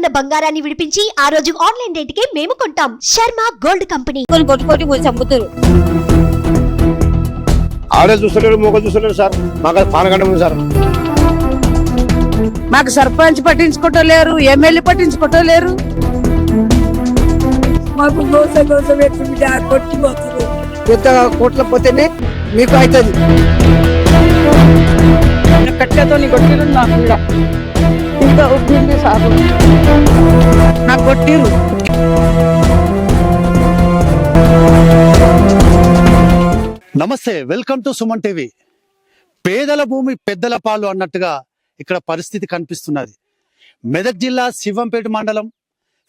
ఉన్న బంగారాన్ని విడిపించి ఆ రోజు ఆన్లైన్ రేటుకే మేము కొంటాం. Sharma gold company. కొన్ని కొట్టి కొట్టి పోయి చంపుతారు. ఆడే చూస్తలేడు మొగలు చూస్తలేడు సార్. మాకు ఉంది సార్. మాకు సర్పంచ్ పట్టించుకోవటం ఎమ్మెల్యే పట్టించుకోవటం లేరు మాకు గోస గోస పెట్టి బిడ్డ కొట్టి పోతుంది. పెద్ద కోట్ల పోతేనే మీకు అవుతుంది. కట్టెతో కొట్టిరు నాకు ఇంకా ఉబ్బింది సాగు నాకు కొట్టిరు నమస్తే వెల్కమ్ టు సుమన్ టీవీ. పేదల భూమి పెద్దల పాలు అన్నట్టుగా ఇక్కడ పరిస్థితి కనిపిస్తున్నది. మెదక్ జిల్లా శివంపేట మండలం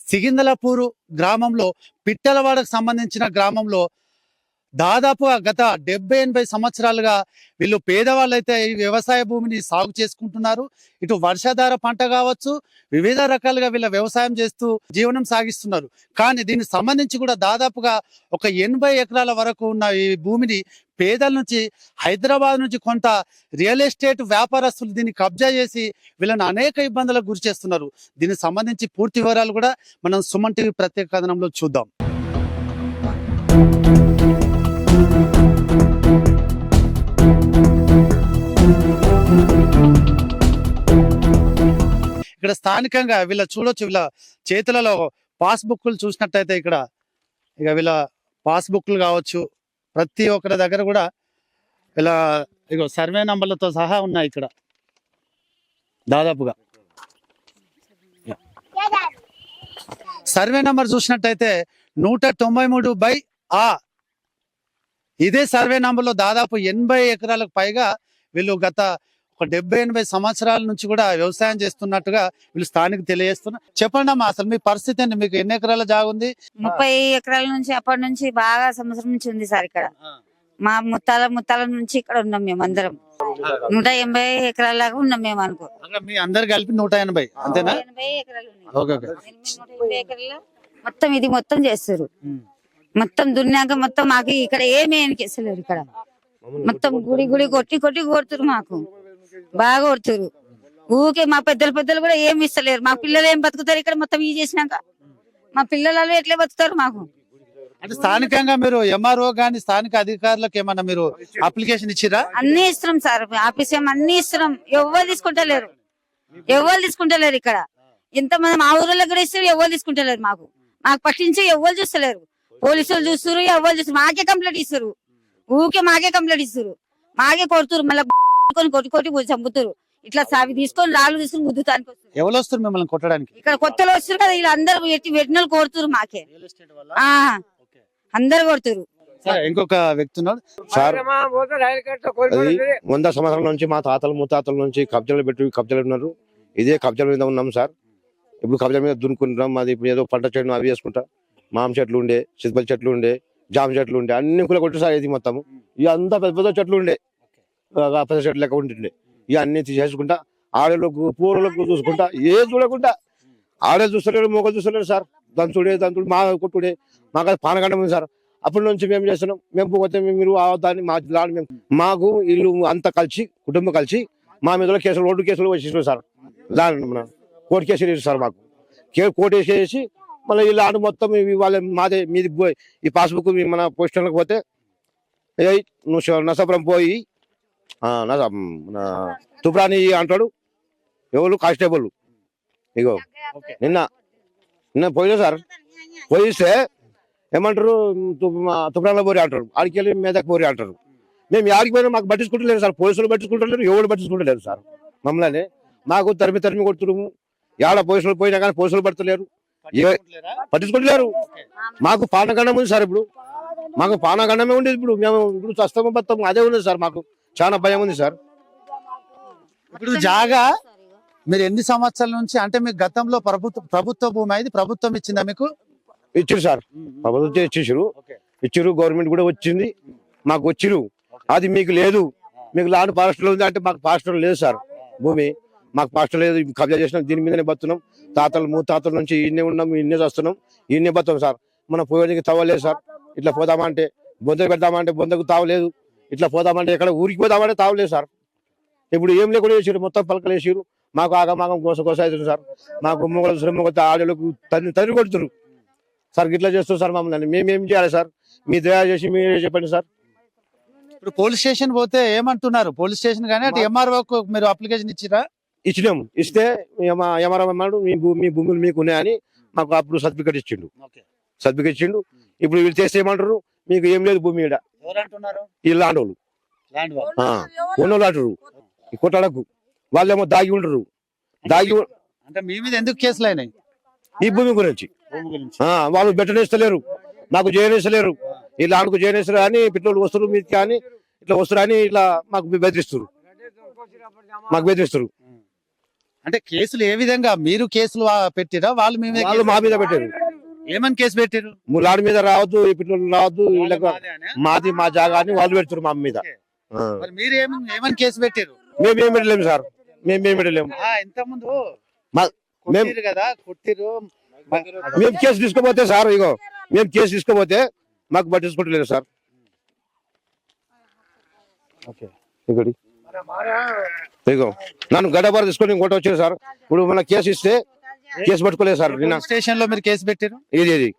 సిగిందలపూరు గ్రామంలో పిట్టలవాడకు సంబంధించిన గ్రామంలో దాదాపుగా గత డెబ్బై ఎనభై సంవత్సరాలుగా వీళ్ళు పేదవాళ్ళు అయితే ఈ వ్యవసాయ భూమిని సాగు చేసుకుంటున్నారు. ఇటు వర్షాధార పంట కావచ్చు వివిధ రకాలుగా వీళ్ళ వ్యవసాయం చేస్తూ జీవనం సాగిస్తున్నారు. కానీ దీనికి సంబంధించి కూడా దాదాపుగా ఒక ఎనభై ఎకరాల వరకు ఉన్న ఈ భూమిని పేదల నుంచి హైదరాబాద్ నుంచి కొంత రియల్ ఎస్టేట్ వ్యాపారస్తులు దీన్ని కబ్జా చేసి వీళ్ళని అనేక ఇబ్బందులకు గురి చేస్తున్నారు. దీనికి సంబంధించి పూర్తి వివరాలు కూడా మనం సుమన్ టీవీ ప్రత్యేక కథనంలో చూద్దాం. ఇక్కడ స్థానికంగా వీళ్ళ చూడొచ్చు వీళ్ళ చేతులలో పాస్బుక్లు చూసినట్టయితే ఇక్కడ ఇక వీళ్ళ పాస్బుక్లు కావచ్చు ప్రతి ఒక్కరి దగ్గర కూడా ఇలా ఇగో సర్వే నంబర్లతో సహా ఉన్నాయి ఇక్కడ. దాదాపుగా. సర్వే నంబర్ చూసినట్టయితే నూట తొంభై మూడు బై ఆ. ఇదే సర్వే నంబర్లో దాదాపు ఎనభై ఎకరాలకు పైగా వీళ్ళు గత ఒక డెబ్బై ఎనభై సంవత్సరాల నుంచి కూడా వ్యవసాయం చేస్తున్నట్టుగా వీళ్ళు స్థానిక తెలియజేస్తున్నారు చెప్పండి అమ్మా అసలు మీ పరిస్థితి ఏంటి? మీకు ఎన్ని ఎకరాల జాగా ఉంది? ముప్పై ఎకరాల నుంచి అప్పటి నుంచి బాగా సంవత్సరం నుంచి ఉంది సార్ ఇక్కడ. మా ముత్తాల ముత్తాల నుంచి ఇక్కడ ఉన్నాం మేము అందరం. నూట ఎనభై ఎకరాల లాగా ఉన్నాం మేము అనుకో. మీ అందరు కలిపి నూట ఎనభై అంతేనా? ఎనభై ఎకరాలు ఉన్నాయి. Okay okay. ఎనభై, నూట ఎనభై ఎకరాల్లో మొత్తం ఇది మొత్తం చేస్తారు. మొత్తం దున్నాక మొత్తం మాకు ఇక్కడ ఏమి ఎనికేస్తలేరు ఇక్కడ. మొత్తం గుడి గుడి కొట్టి కొట్టి కొడుతురు మాకు. బాగా కొడుతురు ఊకే మా పెద్దలు పెద్దలు కూడా ఏమి ఇస్తలేరు. మా పిల్లలు ఏం బతుకుతారు ఇక్కడ మొత్తం ఈ చేసినాక? మా పిల్లలు ఎట్లా బతుకుతారు మాకు? అంటే స్థానికంగా మీరు ఎంఆర్ఓ గాని స్థానిక అధికారులకు ఏమన్నా మీరు అప్లికేషన్ ఇచ్చిరా? అన్ని ఇస్తున్నాం సార్. ఆఫీస్ ఏం అన్ని ఇస్తున్నాం. ఎవరు తీసుకుంటలేరు. ఎవరు తీసుకుంటలేరు ఇక్కడ. ఇంతమంది మా ఊర్లో కూడా ఇస్తారు ఎవరు తీసుకుంటలేరు మాకు. మాకు పట్టించి ఎవరు చూస్తలేరు. పోలీసులు చూస్తారు ఎవరు చూస్తారు మాకే కంప్లైంట్ ఇస్తారు ఊకే మాకే కంప్లైంట్ ఇస్తారు మాకే కొడుతురు మళ్ళీ కొని కొట్టి కొట్టి పోయి చంపుతారు ఇట్లా సావి తీసుకొని రాళ్ళు తీసుకొని గుద్దుతానికి వస్తారు ఎవరు వస్తారు మిమ్మల్ని కొట్టడానికి? ఇక్కడ కొత్తలో వస్తారు కదా వీళ్ళందరూ ఎట్టి వెట్టినలు కొడుతురు మాకే. ఆ అందరు కొడుతురు సరే, ఇంకొక వ్యక్తి ఉన్నాడు. సార్ అది వంద సంవత్సరాల నుంచి మా తాతలు ముత్తాతల నుంచి కబ్జాలు పెట్టి కబ్జాలు ఉన్నారు. ఇదే కబ్జాల మీద ఉన్నాం సార్. ఇప్పుడు కబ్జాల మీద దున్నుకుంటున్నాం. అది ఇప్పుడు ఏదో పంట చెట్లు అవి వేసుకుంటా మామిడి చెట్లు ఉండే సిద్బల్ చెట్లు ఉండే జామ చెట్లు ఉండే అన్ని కూడా కొట్టి సార్ ఇది మొత్తం ఇవి అంతా పెద్ద పెద్ద చెట్లు ఉండే. పెద్ద చెట్లు లెక్క ఉంటుండే. ఇవి అన్ని తీసేసుకుంటా ఆడలకు పూరలకు చూసుకుంటా ఏ చూడకుండా ఆడలు చూస్తలేడు మొగలు చూస్తలేడు సార్. దంచుడే దంచుడు మా కొట్టుడే మాకు అది పానగండం ఉంది సార్. అప్పటి నుంచి మేము చేస్తున్నాం. మేము పోతే మేము మీరు దాన్ని మా జిల్లాని మేము మాకు ఇల్లు అంతా కలిసి కుటుంబం కలిసి మా మీద కేసులు రోడ్డు కేసులు వచ్చేసారు సార్. దాని కోర్టు కేసులు వేసారు సార్ మాకు. కోర్టు వేసేసి మళ్ళీ ఈ ల్యాండ్ మొత్తం వాళ్ళ మాదే మీది పోయి ఈ పాస్బుక్ మన పొజిషన్లకు పోతే నువ్వు శ- పోయి తుప్రాని అంటాడు. ఎవరు? కానిస్టేబుల్ ఇగో నిన్న నిన్న పోయినా సార్? పోయిస్తే ఏమంటారు? తుప్రాన్లో పోరి అంటారు. ఆడికి వెళ్ళి మీదకి పోరి అంటారు. మేము ఆడికి పోయినా మాకు పట్టించుకుంటలేరు సార్. పోలీసులు పట్టించుకుంటలేరు ఎవరు పట్టించుకుంటలేరు సార్. మమ్మల్ని మాకు తరిమి తరిమి కొడుతున్నాము ఏడ పోలీసులు పోయినా కానీ పోలీసులు పడతలేరు. ఏ- పట్టించుకుంటలేరు? మాకు పానగండం ఉంది సార్ ఇప్పుడు. మాకు పానగండమే ఉండేది ఇప్పుడు. మేము ఇప్పుడు చస్తాము బతాము అదే ఉంది సార్ మాకు. చాలా భయం ఉంది సార్. ఇప్పుడు జాగా మీరు ఎన్ని సంవత్సరాల నుంచి అంటే మీకు గతంలో ప్రభుత్వ ప్రభుత్వ భూమి అయింది ప్రభుత్వం ఇచ్చిందా మీకు? ఇచ్చారు సార్. ప్రభుత్వం ఇచ్చేసారు ఇచ్చారు గవర్నమెంట్ కూడా వచ్చింది. మాకు వచ్చిరు అది మీకు లేదు. మీకు లాండ్ పాస్టర్ ఉంది అంటే మాకు పాస్టర్ లేదు సార్ భూమి. మాకు పాస్టర్ లేదు. కబ్జా చేసినాం. దీని మీదనే బతున్నాం. తాతలు మూతాతల నుంచి ఇన్నే ఉన్నాం ఇన్నే వస్తున్నాం ఇన్నే బతాం సార్. మనం పోయేందుకు తవ్వలేదు సార్. ఇట్లా పోదామంటే బొంద పెడదామంటే బొందకు తావలేదు. ఇట్లా పోదామంటే ఎక్కడ ఊరికి పోదామంటే తావలేదు సార్. ఇప్పుడు ఏం లేకుండా వేసారు మొత్తం పలకలు వేసారు మాకు ఆగమాగం కోస కోస అవుతుంది సార్. మాకు మొగలు శ్రమ ఆడలకు తన్ని తన్ని కొడుతున్నారు సార్ ఇట్లా చేస్తారు సార్ మమ్మల్ని. మేమేం చేయాలి సార్? మీ దయా చేసి మీరే చెప్పండి సార్. ఇప్పుడు పోలీస్ స్టేషన్ పోతే ఏమంటున్నారు? పోలీస్ స్టేషన్ కానీ అటు ఎంఆర్ఓ మీరు అప్లికేషన్ ఇచ్చిరా? ఇచ్చినాము. ఇస్తే ఎంఆర్ఓ అన్నాడు మీ భూ మీ భూములు మీకు ఉన్నాయని మాకు అప్పుడు సర్టిఫికేట్ ఇచ్చిండు. సర్టిఫికేట్ ఇచ్చిండు. ఇప్పుడు వీళ్ళు చేస్తే ఏమంటారు? మీకు ఏం లేదు భూమి ఎవరంటున్నారు ఈ ల్యాండ్ ఆ, ఉన్నోళ్ళు అంటారు ఈ కొట్టాలకు వాళ్ళేమో దాగి ఉండరు. దాగి అంటే మీ మీద ఎందుకు కేసులు అయినాయి? ఈ భూమి గురించి. వాళ్ళు బెట్టనేస్తలేరు. మాకు జయనేస్తలేరు. ఈ లాండ్కు జయనేస్తారు అని పెట్రోల్ వస్తారు మీకు కానీ ఇట్లా వస్తారు అని ఇట్లా మాకు బెదిరిస్తారు మాకు బెదిరిస్తారు అంటే కేసులు ఏ విధంగా? మీరు కేసులు పెట్టిరా? వాళ్ళు మీ మీద వాళ్ళు మా మీద పెట్టారు? ఏమని కేసు పెట్టారు లాండ్ మీద రావద్దు ఈ పెట్రోల్ రావద్దు వీళ్ళకు మాది మా జాగా అని వాళ్ళు పెడతారు మా మీద. మరి మీరు ఏమని ఏమని కేసు పెట్టారు మేము ఏం పెట్టలేము సార్. మేము ఏం పెట్టలేము. ఇంత మేము కదా కొట్టిరు మేము కేసు తీసుకోపోతే సార్ ఇగో మేము కేసు తీసుకోపోతే మాకు పట్టించుకుంటలేదు సార్. ఓకే. ఇగో నన్ను గడబార తీసుకొని ఇంకోటి వచ్చారు సార్. ఇప్పుడు మన కేసు ఇస్తే కేసు పట్టుకోలేదు సార్ నిన్న. స్టేషన్లో మీరు కేసు పెట్టారు ఇది ఇది.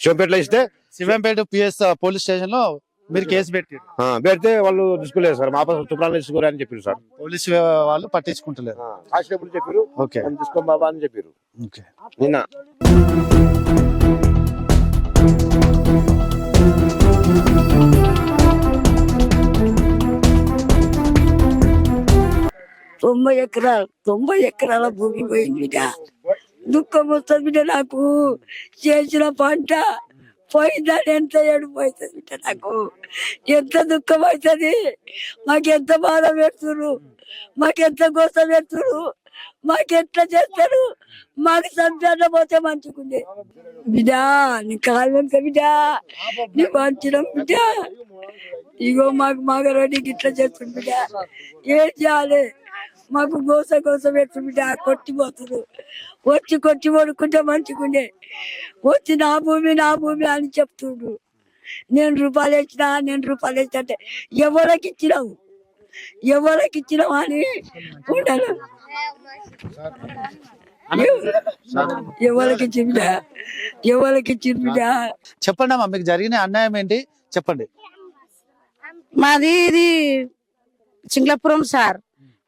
షోపేటలో ఇస్తే శివంపేట పిఎస్ పోలీస్ స్టేషన్లో మీరు కేసు పెట్టారు పెడితే వాళ్ళు తీసుకోలేదు సార్ మా తుప్రాలు తీసుకోరు అని చెప్పారు సార్. పోలీసు వాళ్ళు పట్టించుకుంటలేరు కానిస్టేబుల్ చెప్పారు ఓకే. "నన్ను తీసుకో బాబా అని చెప్పారు ఓకే. నిన్న. తొంభై ఎకరాలు తొంభై ఎకరాల భూమి పోయింది బిడ్డ దుఃఖం వస్తుంది బిడ్డ నాకు. చేసిన పంట పోయిందని ఎంత ఏడుపు అవుతుంది బిడ్డ నాకు. ఎంత దుఃఖం అవుతుంది. మాకెంత బాధ పెడుతురు. మాకెంత గోస పెడుతురు. మాకెట్లా చేస్తారు. మాకు సంతానం పోతే మంచుకుంది బిడా నీ కాలు బిడా నీ వంచడం బిడ్డ. ఇగో మాకు మగరోడికి ఇట్లా చేస్తుంది బిడ్డ. ఏం చేయాలి? మాకు గోస గోస పెట్టు బిడ్డ కొట్టిపోతుడు వచ్చి కొట్టి పడుకుంటే మంచిగుండే. వచ్చి నా భూమి నా భూమి అని చెప్తుండు. నేను రూపాయలు ఇచ్చినా నేను రూపాయలు ఇచ్చిన అంటే ఎవరికి ఇచ్చినావు? ఎవరికి ఇచ్చినావు అని ఉండాలి ఎవరికి ఇచ్చి బిడ్డ ఎవరికి ఇచ్చి బిడ్డ చెప్పండి అమ్మా మీకు జరిగిన అన్యాయం ఏంటి? చెప్పండి. మాది ఇది చింగ్లపురం సార్.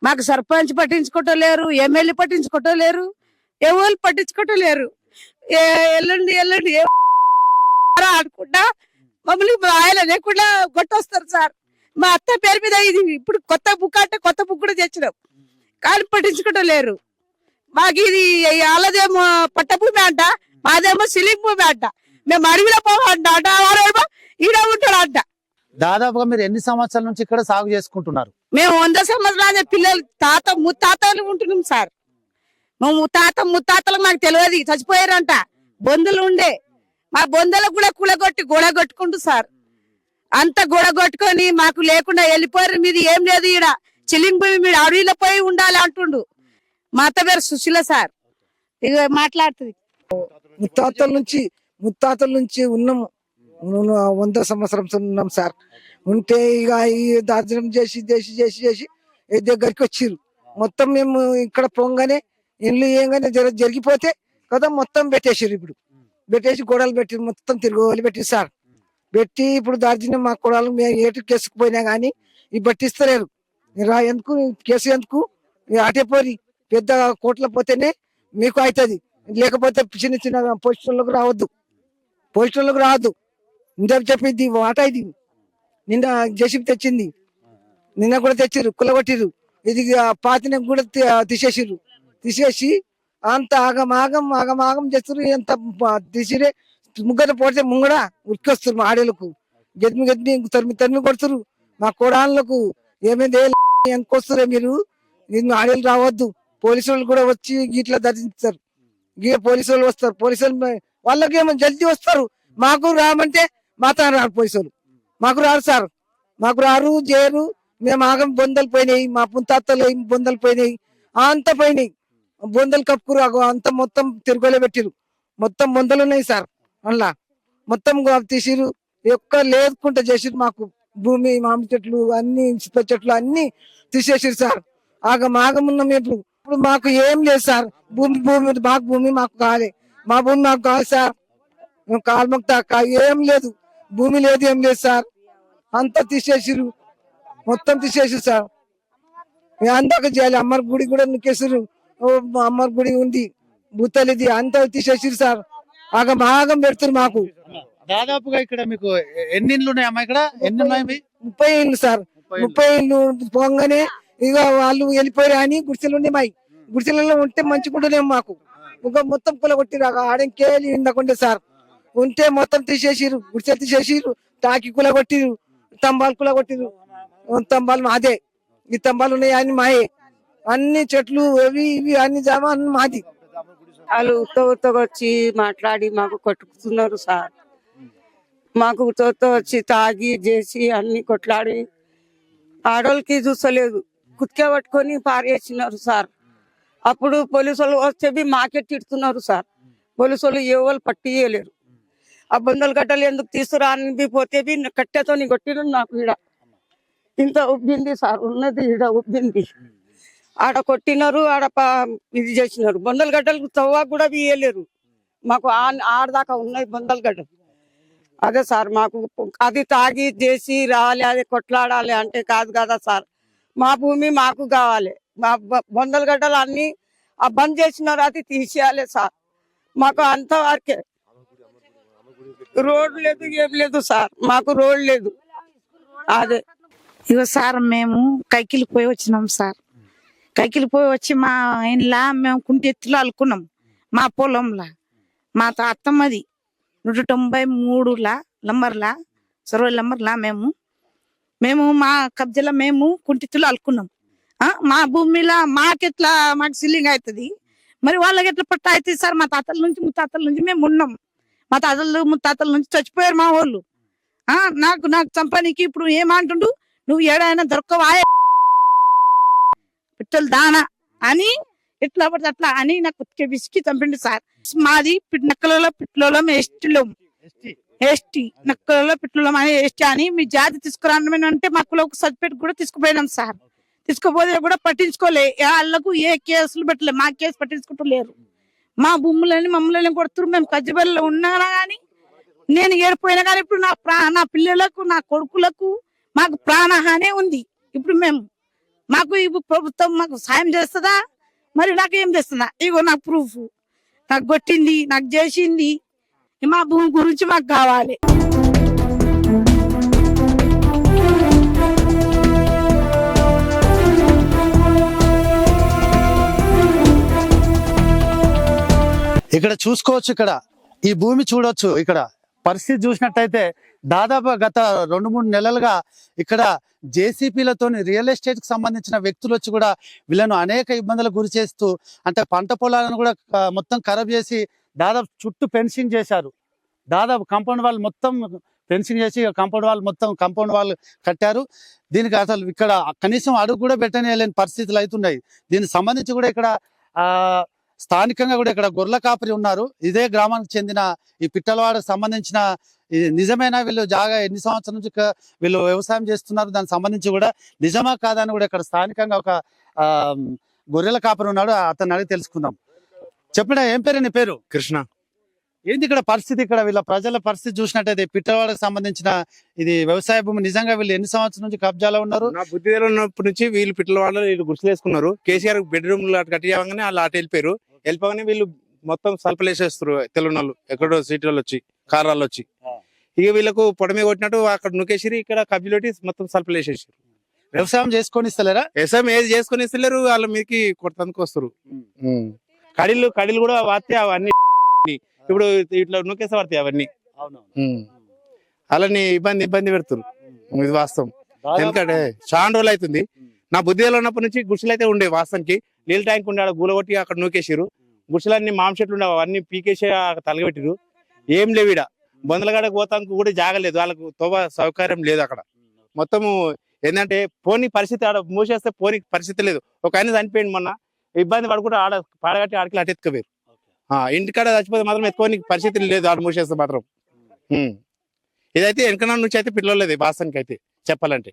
మాకు సర్పంచ్ పట్టించుకోవటలేరు ఎమ్మెల్యే పట్టించుకోవటలేరు ఎవరు పట్టించుకోవటం లేరు ఎల్లుండి ఎల్లుండి ఆడకుండా మమ్మల్ని ఆయన లేకుండా కొట్టొస్తారు సార్. మా అత్త పేరు మీద ఇది ఇప్పుడు కొత్త బుక్ అంటే కొత్త బుక్ కూడా తెచ్చినాం. కానీ పట్టించుకోవటలేరు మాకు ఇది వాళ్ళదేమో పట్టభూమి అంట మాదేమో సిలింగ్ భూమి అంట. మేము అడవిలో పోవంట అంట ఈడ ఉంటాడు అంట దాదాపుగా మీరు ఎన్ని సంవత్సరాల నుంచి ఇక్కడ సాగు చేసుకుంటున్నారు? మేము వంద సంవత్సరాల పిల్లలు తాత ముత్తాతలు ఉంటున్నాం సార్. మా ముత్తాత ముత్తాతలకు మాకు తెలియదు చచ్చిపోయారంట. బొందులు ఉండే. మా బొందులకు కూడా కూలగొట్టి గోడ కొట్టుకుంటూ సార్. అంత గోడ కొట్టుకొని మాకు లేకుండా వెళ్ళిపోయారు మీది ఏం లేదు ఈడ. చిల్లింగ్ భూమి మీరు అడవిలో పోయి ఉండాలి అంటుండు. మా అత్త పేరు సుశీల సార్. ఇక మాట్లాడుతుంది. ముత్తాతల నుంచి ముత్తాతల నుంచి ఉన్నాము. ఉన్న- వంద సంవత్సరం ఉన్నాం సార్. ఉంటే ఇక ఈ దార్జనం చేసి చేసి చేసి చేసి దగ్గరికి వచ్చిర్రు. మొత్తం మేము ఇక్కడ పొంగనే ఇల్లు ఏంగానే జర జరిగిపోతే కదా మొత్తం పెట్టేసారు ఇప్పుడు. పెట్టేసి గోడలు పెట్టి మొత్తం తిరగోలు పెట్టి సార్. పెట్టి ఇప్పుడు దార్జిలింగ్ మా కొడాలు మేము ఏటు కేసుకు పోయినా కానీ ఈ పట్టిస్తలేరు. రా ఎందుకు? కేసు ఎందుకు? అటే పోరి. పెద్ద కోట్ల పోతేనే మీకు అవుతుంది లేకపోతే చిన్న చిన్న పొజిషన్లకు రావద్దు. పొజిషన్లకు రావద్దు ఇంత చెప్పింది వాట ఇది? నిన్న జేసీబీ తెచ్చింది. నిన్న కూడా తెచ్చిర్రు కులగొట్టిర్రు. ఇది ఆ పాతిని కూడా తీసేసిర్రు. తీసేసి అంత ఆగం ఆగం ఆగం ఆగం చేస్తారు ఎంత తీసిరే ముగ్గర పోతే ముంగడ ఉరికొస్తారు మా ఆడేళ్ళకు. గెద్మి గెద్మి తరిమి తరిమి కొడుతురు మా కోడాళ్ళకు ఏమైంది? ఎందుకొస్తారే మీరు? నిన్ను ఆడేళ్ళు రావద్దు. పోలీసు వాళ్ళు కూడా వచ్చి ఇట్లా దర్శించారు గీ పోలీసు వాళ్ళు వస్తారు. పోలీసు వాళ్ళు వాళ్ళకి ఏమో జల్దీ వస్తారు. మాకు రామంటే మాతో రారు పోలీసు వాళ్ళు మాకు రారు సార్. మాకు రారు చేయరు మేము ఆగం బొందలు పోయినాయి మా పుంతాత్తలు బొందలు పోయినాయి అంత పోయినాయి. బొందలు కప్పుకురు అగో అంత మొత్తం తిరుగులే పెట్టిరు. మొత్తం బొందలు ఉన్నాయి సార్. అందులో మొత్తం తీసిరు. ఎక్క లేదుకుంటే చేసిరు మాకు. భూమి మామిడి చెట్లు అన్ని ఇసుక చెట్లు అన్ని తీసేసిరు సార్. ఆగం ఆగం ఉన్నాం ఇప్పుడు ఇప్పుడు మాకు ఏం లేదు సార్. భూమి భూమి మాకు భూమి మాకు కాలే. మా భూమి మాకు కావాలి సార్. మేము కాల్మక్త ఏం లేదు. భూమి లేదు ఏం లేదు సార్. అంతా తీసేసిరు మొత్తం తీసేసి సార్. అందాక చేయాలి. అమ్మర్ గుడి కూడా నొక్కేసారు అమ్మర్ గుడి ఉంది. బుత్తలిది అంతా తీసేసిరు సార్. ఆగం ఆగం పెడుతురు మాకు. దాదాపుగా ఇక్కడ మీకు ఎన్ని ఇండ్లు ఉన్నాయి అమ్మా ఇక్కడ? ఎన్ని ఉన్నాయి? ముప్పై ఏళ్ళు సార్. ముప్పై ఏళ్ళు. పోగానే ఇక వాళ్ళు వెళ్ళిపోయారు అని గుడిసెలు ఉండే మాయి. గుడిసెలలో ఉంటే మంచిగుంటలేము మాకు. ఒక మొత్తం కుల కొట్టిరు ఆడంకేలి ఉండకుండే సార్. ఉంటే మొత్తం తీసేసిరు గుడిసెలు తీసేసిరు తాకి కుల కొట్టిరు తంబాలు కుల కొట్టిరు తంబాలు మాదే ఈ తంబాలు ఉన్నాయి అన్ని మాయే. అన్ని చెట్లు అవి ఇవి అన్ని జామా అన్ని మాది. వాళ్ళు ఉత్త ఉత్తగా వచ్చి మాట్లాడి మాకు కొట్టుకుతున్నారు సార్. మాకు ఉత్త వచ్చి తాగి చేసి అన్ని కొట్లాడి ఆడోళ్ళకి చూస్తలేదు. కుత్కే పట్టుకొని పారేసినారు సార్. అప్పుడు పోలీసు వాళ్ళు వస్తే మాకే తిడుతున్నారు సార్. పోలీసు వాళ్ళు ఏ వాళ్ళు పట్టియలేరు. ఆ బొందలు గడ్డలు ఎందుకు తీసుకురా అని బి పోతే కట్టెతో కొట్టిన నాకు ఈడ. ఇంత ఉబ్బింది సార్ ఉన్నది ఈడ ఉబ్బింది. ఆడ కొట్టినారు ఆడ ఇది చేసినారు. బొందల గడ్డలు తవ్వ కూడా వేయలేరు మాకు ఆడదాకా ఉన్నాయి బొందల గడ్డలు. అదే సార్ మాకు అది తాగి చేసి రావాలి అది కొట్లాడాలి అంటే కాదు కదా సార్. మా భూమి మాకు కావాలి. మా బొందల గడ్డలు అన్ని ఆ బంద్ చేసినారు అది తీసేయాలి సార్. మాకు అంతవరకే. రోడ్ లేదు ఏం లేదు సార్. మాకు రోడ్ లేదు. అదే. ఇగో సార్ మేము కైకిలి పోయి వచ్చినాం సార్. కైకిలి పోయి వచ్చి మా ఇంట్లో మేము కుంటెత్తులో అల్లుకున్నాం. మా పొలంలో. మా అత్తమ్మది నూట తొంభై మూడులా లంబర్లా సరో లంబర్లా మేము. మేము మా కబ్జాలో మేము కుంటెత్తులో అల్లుకున్నాం. మా భూమిలో మాకెట్లా మాకు సిల్లింగ్ అవుతుంది. మరి వాళ్ళకి ఎట్లా పట్ట అవుతుంది సార్? మా తాతల నుంచి ముత్తాతల నుంచి మేము ఉన్నాం. మా తాతలు ముత్తాతల నుంచి చచ్చిపోయారు మా వాళ్ళు. ఆ నాకు నాకు చంపనీకి ఇప్పుడు ఏమంటుండు నువ్వు ఏడైనా దొరకవా పిట్టలు దానా అని ఎట్లా పడితే అట్లా అని నాకు ఉతికే విసికి చంపిండు సార్. మాది నక్కలలో పిట్లలో ఎస్టీలో. ఎస్టీ. నక్కలలో పిట్లలో అని ఎస్టీ అని మీ జాతి తీసుకురాను అంటే మా కులకు సర్టిఫికేట్ కూడా తీసుకుపోయినాం సార్. తీసుకుపోతే కూడా పట్టించుకోలే. వాళ్ళకు ఏ కేసులు పెట్టలే. మా కేసు పట్టించుకుంటలేరు మా భూములని మమ్మల్ని కొడుతున్నారు మేము కజ్జిబల్లో ఉన్నా కానీ నేను ఏడిపోయినా కానీ ఇప్పుడు నా ప్రా నా పిల్లలకు నా కొడుకులకు మాకు ప్రాణహానే ఉంది. ఇప్పుడు మేము మాకు ఇప్పుడు ప్రభుత్వం మాకు సాయం చేస్తుందా? మరి నాకు ఏం చేస్తుందా? ఇగో నాకు ప్రూఫ్. నాకు కొట్టింది నాకు చేసింది. మా భూమి గురించి మాకు కావాలి. ఇక్కడ చూసుకోవచ్చు ఇక్కడ. ఈ భూమి చూడొచ్చు ఇక్కడ. పరిస్థితి చూసినట్టయితే దాదాపు గత రెండు మూడు నెలలుగా ఇక్కడ జేసీపీలతో రియల్ ఎస్టేట్కి సంబంధించిన వ్యక్తులు వచ్చి కూడా వీళ్ళను అనేక ఇబ్బందులకు గురి చేస్తూ అంటే పంట పొలాలను కూడా మొత్తం ఖరాబ్ చేసి దాదాపు చుట్టూ ఫెన్సింగ్ చేశారు. దాదాపు కాంపౌండ్ వాళ్ళు మొత్తం ఫెన్సింగ్ చేసి కాంపౌండ్ వాళ్ళు మొత్తం కాంపౌండ్ వాళ్ళు కట్టారు. దీనికి అసలు ఇక్కడ కనీసం అడుగు కూడా పెట్టలేని పరిస్థితులు అవుతున్నాయి. దీనికి సంబంధించి కూడా ఇక్కడ ఆ స్థానికంగా కూడా ఇక్కడ గొర్రెల కాపరి ఉన్నారు. ఇదే గ్రామానికి చెందిన ఈ పిట్టలవాడకు సంబంధించిన ఇది నిజమేనా వీళ్ళు జాగా ఎన్ని సంవత్సరాల నుంచి వీళ్ళు వ్యవసాయం చేస్తున్నారు. దానికి సంబంధించి కూడా నిజమా కాదా అని కూడా ఇక్కడ స్థానికంగా ఒక ఆ గొర్రెల కాపరి ఉన్నాడు. అతన్ని అడిగి తెలుసుకుందాం. చెప్పిన ఏం పేరు నీ పేరు? కృష్ణ. ఏంది ఇక్కడ పరిస్థితి ఇక్కడ? వీళ్ళ ప్రజల పరిస్థితి చూసినట్టయితే పిట్టలవాడకు సంబంధించిన ఇది వ్యవసాయ భూమి నిజంగా వీళ్ళు ఎన్ని సంవత్సరాల నుంచి కబ్జాలో ఉన్నారు? నా బుద్ధి ఉన్నప్పటి నుంచి వీళ్ళు పిట్టల వాళ్ళు వీళ్ళు గుర్తులు వేసుకున్నారు కేసీఆర్ బెడ్రూమ్ అటు కట్టియగానే వాళ్ళు అటు వెళ్ళిపోయారు. వెళ్ళిపోగానే వీళ్ళు మొత్తం సల్పలేసేస్తారు తెలంగాణలు. ఎక్కడో సిటీలో వచ్చి కారాలు వచ్చి. ఇక వీళ్ళకు పొడమే కొట్టినట్టు అక్కడ నుకేసిరి ఇక్కడ కబ్జిలోటి మొత్తం సల్పలేసేసారు వ్యవసాయం చేసుకొని ఇస్తలేరా? వ్యవసాయం ఏది చేసుకుని ఇస్తలేరు వాళ్ళ మీదకి కొడతానికి వస్తారు. కడిలు కడిలు కూడా వాస్తే అవన్నీ ఇప్పుడు ఇట్లా నూకేసే పడతాయి అవన్నీ. అలాని ఇబ్బంది ఇబ్బంది పెడుతున్నారు ఇది వాస్తవం. ఎందుకంటే చాలా రోజులు అవుతుంది. నా బుద్ధిలో ఉన్నప్పటి నుంచి గుడిసెలు అయితే ఉండే వాస్తవానికి. నీళ్ళ ట్యాంక్ ఉండే ఆడ గూలగొట్టి అక్కడ నూకేసారు గుడిసెలన్నీ మామ చెట్లు ఉండే అవన్నీ పీకేసి అక్కడ తలగబెట్టిరు ఏం లేవు ఈడ. బొందలగడకు పోతానికి కూడా జాగలేదు. వాళ్ళకు తోవ సౌకర్యం లేదు అక్కడ. మొత్తము ఏంటంటే పోనీ పరిస్థితి ఆడ మూసేస్తే పోనీ పరిస్థితి లేదు. ఒక ఆయన చనిపోయింది మొన్న. ఇబ్బంది పడుకుంటే ఆడ పాడగట్టి ఆడకి అటు ఎత్తుకోవేరు ఆ ఇంటికాడ చచ్చిపోతే మాత్రం ఎత్తుకోని పరిస్థితి లేదు ఆడు మూసేస్తే మాత్రం. ఇదైతే వెనకనాడు నుంచి అయితే పిల్లలేదు వాసనకి అయితే చెప్పాలంటే.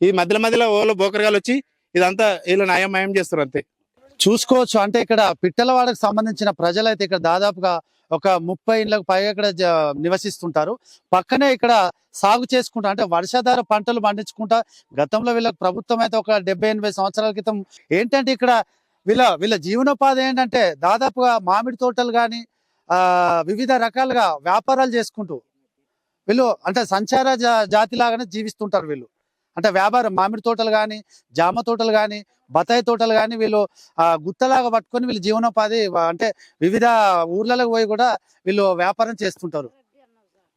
ఈ మధ్యలో మధ్యలో ఓలో బోకరగాలు వచ్చి ఇదంతా వీళ్ళు నయం మయం చేస్తారు అంతే. చూసుకోవచ్చు. అంటే ఇక్కడ పిట్టలవాడకు సంబంధించిన ప్రజలైతే ఇక్కడ దాదాపుగా ఒక ముప్పై ఇండ్లకు పైగా ఇక్కడ జ- నివసిస్తుంటారు. పక్కనే ఇక్కడ సాగు చేసుకుంటా అంటే వర్షాధార పంటలు పండించుకుంటా గతంలో వీళ్ళకి ప్రభుత్వం అయితే ఒక డెబ్బై ఎనభై సంవత్సరాల క్రితం ఏంటంటే ఇక్కడ వీళ్ళ వీళ్ళ జీవనోపాధి ఏంటంటే దాదాపుగా మామిడి తోటలు కానీ వివిధ రకాలుగా వ్యాపారాలు చేసుకుంటూ వీళ్ళు అంటే సంచార జా- జాతి లాగానే జీవిస్తుంటారు వీళ్ళు. అంటే వ్యాపారం మామిడి తోటలు కానీ జామ తోటలు కానీ బత్తాయి తోటలు కానీ వీళ్ళు గుత్తలాగా పట్టుకొని వీళ్ళు జీవనోపాధి అంటే వివిధ ఊర్లలోకి పోయి కూడా వీళ్ళు వ్యాపారం చేస్తుంటారు.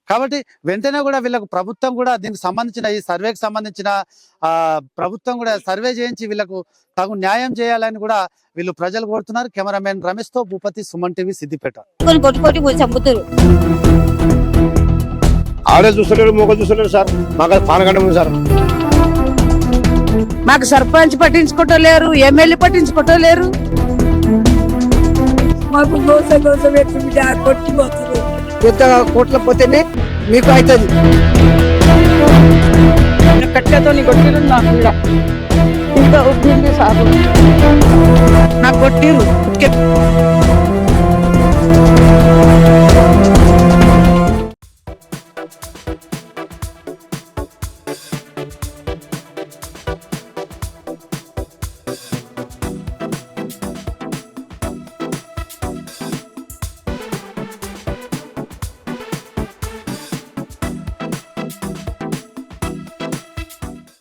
కాబట్టి వెంటనే కూడా వీళ్ళకు ప్రభుత్వం కూడా దీనికి సంబంధించిన ఈ సర్వేకి సంబంధించిన ఆ ప్రభుత్వం కూడా సర్వే చేయించి వీళ్ళకు తగు న్యాయం చేయాలని కూడా వీళ్ళు ప్రజలు కోరుతున్నారు. కెమెరామెన్ రమేష్తో భూపతి సుమన్ టీవీ సిద్దిపేట. ఆవిడే చూస్తలేరు మొగ చూస్తలేరు సార్. మాకు ఉంది సార్. మాకు సర్పంచ్ పట్టించుకోవటలేరు ఎమ్మెల్యే పట్టించుకోవటలేరు మాకు గోస గోస పెట్టి బిడ్డ కొట్టిపోతుంది పెద్ద కోట్ల పోతేనే మీకు అవుతుంది. కట్టెతో కొట్టిరు నాకు ఈడ. ఇంత ఉబ్బింది సాగు. నాకు కొట్టిరు.